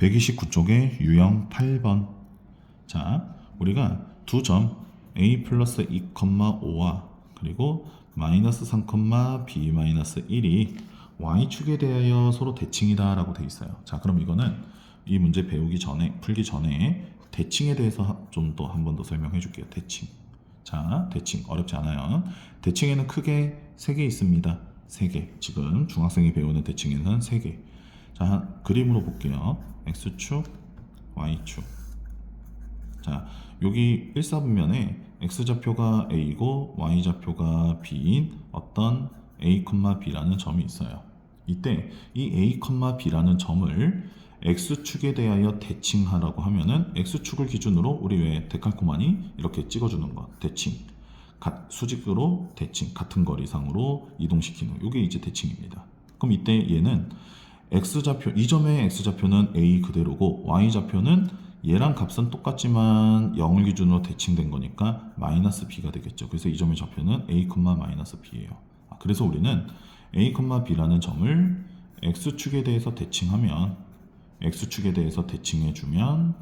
129쪽에 유형 8번. 자, 우리가 두 점 a 플러스 2,5와 그리고 마이너스 3, b 마이너스 1이 y축에 대하여 서로 대칭이다 라고 돼 있어요. 자, 그럼 이거는 이 문제 배우기 전에 풀기 전에 대칭에 대해서 좀 더 한 번 더 설명해 줄게요. 대칭. 자, 대칭 어렵지 않아요. 대칭에는 크게 세개 있습니다. 세 개. 지금 중학생이 배우는 대칭에는 세 개. 자, 한- 그림으로 볼게요. x축, y축. 자, 여기 1사분면에 x좌표가 a이고 y좌표가 b인 어떤 a, b라는 점이 있어요. 이때 이 a, b라는 점을 x축에 대하여 대칭하라고 하면은 x축을 기준으로 우리 왜 데칼코마니 이렇게 찍어주는 것 대칭 가- 수직으로 대칭 같은 거리상으로 이동시키는 이게 이제 대칭입니다. 그럼 이때 얘는 x좌표 이 점의 x좌표는 a 그대로고 y좌표는 얘랑 값은 똑같지만 0을 기준으로 대칭된 거니까 마이너스 b가 되겠죠. 그래서 이 점의 좌표는 a, 마이너스 b예요. 아, 그래서 우리는 a, b라는 점을 x축에 대해서 대칭하면 x축에 대해서 대칭해 주면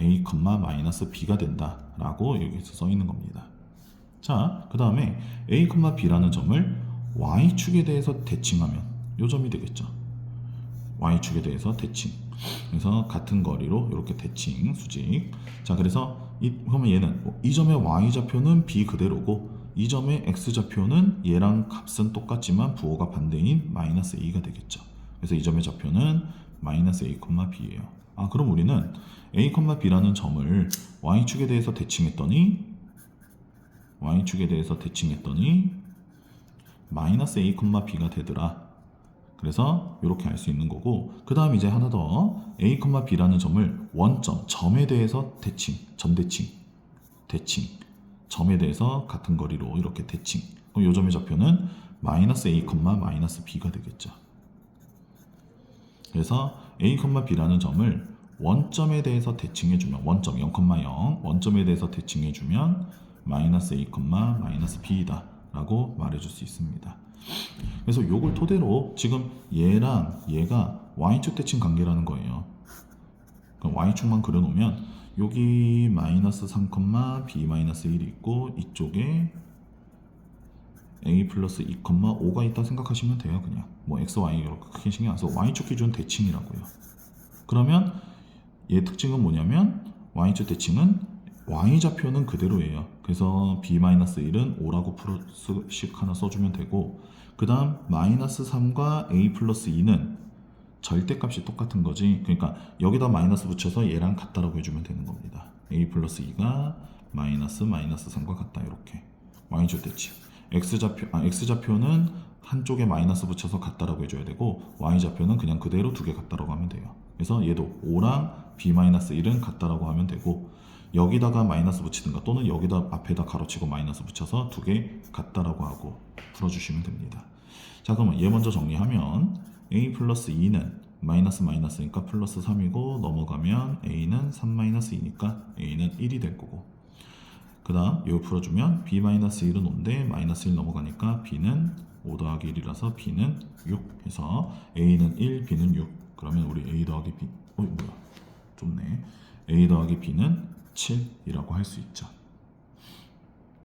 a, 마이너스 b가 된다라고 여기서 써 있는 겁니다. 자, 그 다음에 a, b라는 점을 y축에 대해서 대칭하면 요 점이 되겠죠. y축에 대해서 대칭. 그래서 같은 거리로 이렇게 대칭 수직. 자, 그래서 이 그러면 얘는 뭐 이 점의 y 좌표는 b 그대로고 이 점의 x 좌표는 얘랑 값은 똑같지만 부호가 반대인 마이너스 a가 되겠죠. 그래서 이 점의 좌표는 마이너스 a, b예요. 아, 그럼 우리는 a, b라는 점을 y축에 대해서 대칭했더니 y축에 대해서 대칭했더니 마이너스 a, b가 되더라. 그래서 이렇게 알 수 있는 거고 그 다음 이제 하나 더 a, b라는 점을 원점 점에 대해서 대칭 점대칭 대칭 점에 대해서 같은 거리로 이렇게 대칭. 그럼 요 점의 좌표는 마이너스 a, 마이너스 b가 되겠죠. 그래서 a, b라는 점을 원점에 대해서 대칭해주면 원점 0,0 원점에 대해서 대칭해주면 마이너스 a, 마이너스 b이다 라고 말해줄 수 있습니다 그래서 요걸 토대로 지금 얘랑 얘가 y축 대칭 관계라는 거예요. 그럼 y축만 그려놓으면 여기 마이너스 3, b 마이너스 1이 있고 이쪽에 a 플러스 2, 5가 있다 생각하시면 돼요. 그냥 뭐 x, y 이렇게 크게 신경 안 써. y축 기준 대칭이라고요. 그러면 얘 특징은 뭐냐면 y축 대칭은 y좌표는 그대로예요. 그래서 b-1은 5라고 플러스씩 하나 써주면 되고 그 다음 마이너스 3과 a 플러스 2는 절대값이 똑같은 거지. 그러니까 여기다 마이너스 붙여서 얘랑 같다라고 해주면 되는 겁니다. a 플러스 2가 마이너스 마이너스 3과 같다 이렇게 y좌 대칭. x좌표 아 x좌표는 한쪽에 마이너스 붙여서 같다라고 해줘야 되고 y좌표는 그냥 그대로 두 개 같다라고 하면 돼요. 그래서 얘도 5랑 b-1은 같다라고 하면 되고 여기다가 마이너스 붙이든가 또는 여기다 앞에다 가로치고 마이너스 붙여서 두 개 같다라고 하고 풀어주시면 됩니다. 자 그러면 얘 먼저 정리하면 a 플러스 2는 마이너스 마이너스니까 플러스 3이고 넘어가면 a는 3 마이너스 2니까 a는 1이 될 거고. 그 다음 이거 풀어주면 b 마이너스 1은 5인데 마이너스 1 넘어가니까 b는 5 더하기 1이라서 b는 6 해서 a는 1 b는 6 그러면 우리 a 더하기 b 어이 뭐야? 좁네. A 더하기 b는 7이라고 할 수 있죠